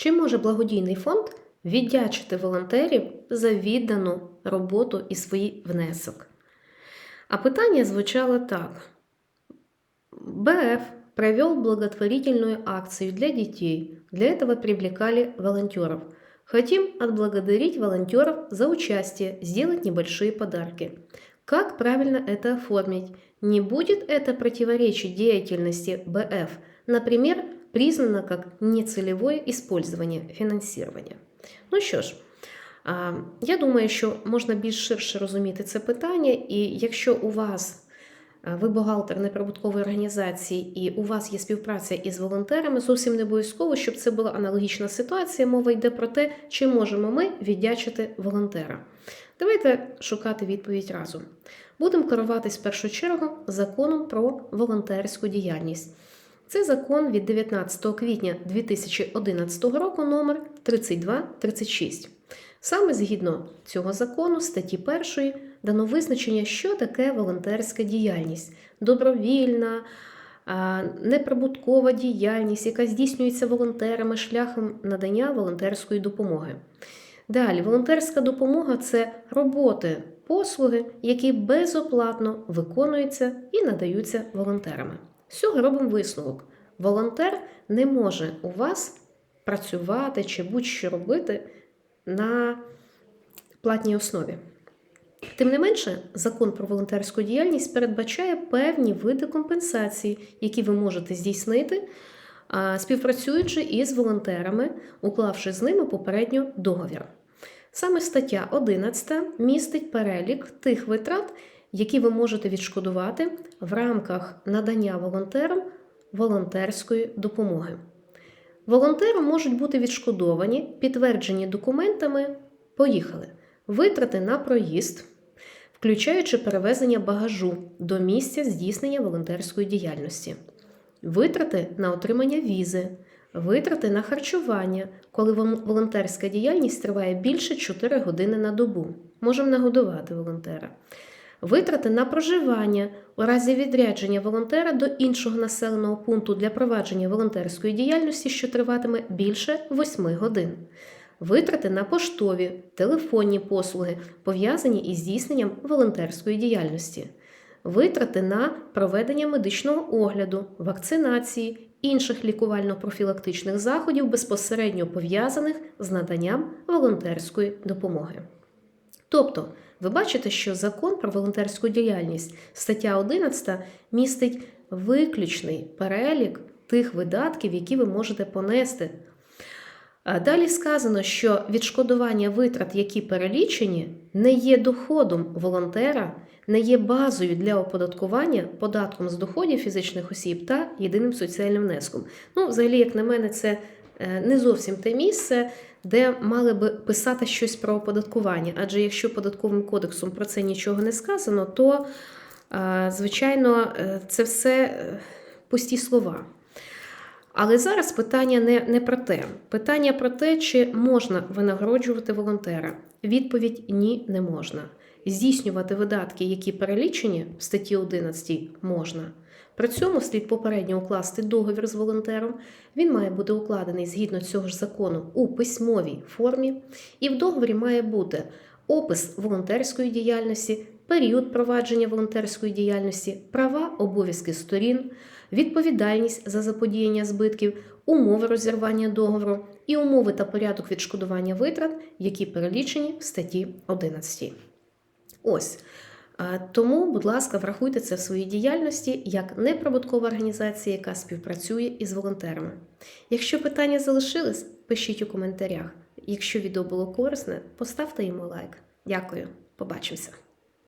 Чи може благодійний фонд віддячити волонтерів за віддану роботу і свій внесок? А питання звучало так. БФ провел благотворительную акцию для детей. Для этого привлекали волонтеров. Хотим отблагодарить волонтеров за участие, сделать небольшие подарки. Как правильно это оформить? Не будет это противоречить деятельности БФ? Например, признано как нецелевое использование фінансування. Ну що ж, я думаю, що можна більш ширше розуміти це питання, і якщо у вас ви бухгалтер неприбуткової організації, і у вас є співпраця із волонтерами, зовсім не обов'язково, щоб це була аналогічна ситуація. Мова йде про те, чи можемо ми віддячити волонтера. Давайте шукати відповідь разом. Будемо керуватись в першу чергу законом про волонтерську діяльність. Це закон від 19 квітня 2011 року номер 3236. Саме згідно цього закону, статті 1 дано визначення, що таке волонтерська діяльність, добровільна, неприбуткова діяльність, яка здійснюється волонтерами шляхом надання волонтерської допомоги. Далі, волонтерська допомога це роботи, послуги, які безоплатно виконуються і надаються волонтерами. З цього робимо висновок. Волонтер не може у вас працювати чи будь-що робити на платній основі. Тим не менше, закон про волонтерську діяльність передбачає певні види компенсації, які ви можете здійснити, співпрацюючи із волонтерами, уклавши з ними попередньо договір. Саме стаття 11 містить перелік тих витрат, які ви можете відшкодувати в рамках надання волонтерам волонтерської допомоги. Волонтерам можуть бути відшкодовані, підтверджені документами. Поїхали. Витрати на проїзд, включаючи перевезення багажу до місця здійснення волонтерської діяльності, витрати на отримання візи, витрати на харчування, коли волонтерська діяльність триває більше 4 години на добу. Можемо нагодувати волонтера. Витрати на проживання у разі відрядження волонтера до іншого населеного пункту для провадження волонтерської діяльності, що триватиме більше 8 годин. Витрати на поштові, телефонні послуги, пов'язані із здійсненням волонтерської діяльності. Витрати на проведення медичного огляду, вакцинації, інших лікувально-профілактичних заходів, безпосередньо пов'язаних з наданням волонтерської допомоги. Тобто, ви бачите, що закон про волонтерську діяльність, стаття 11, містить виключний перелік тих видатків, які ви можете понести. Далі сказано, що відшкодування витрат, які перелічені, не є доходом волонтера, не є базою для оподаткування податком з доходів фізичних осіб та єдиним соціальним внеском. Ну, взагалі, як на мене, це е, не зовсім те місце, де мали би писати щось про оподаткування. Адже якщо податковим кодексом про це нічого не сказано, то, е, звичайно, е, це все е, пусті слова. Але зараз питання не, не про те. Питання про те, чи можна винагороджувати волонтера. Відповідь ні, не можна. Здійснювати видатки, які перелічені в статті 11, можна. При цьому слід попередньо укласти договір з волонтером. Він має бути укладений згідно цього ж закону у письмовій формі, і в договорі має бути опис волонтерської діяльності, період провадження волонтерської діяльності, права, обов'язки сторін, відповідальність за заподіяння збитків, умови розірвання договору і умови та порядок відшкодування витрат, які перелічені в статті 11. Ось. Тому, будь ласка, врахуйте це в своїй діяльності як неприбуткова організація, яка співпрацює із волонтерами. Якщо питання залишились, пишіть у коментарях. Якщо відео було корисне, поставте йому лайк. Дякую, побачимося!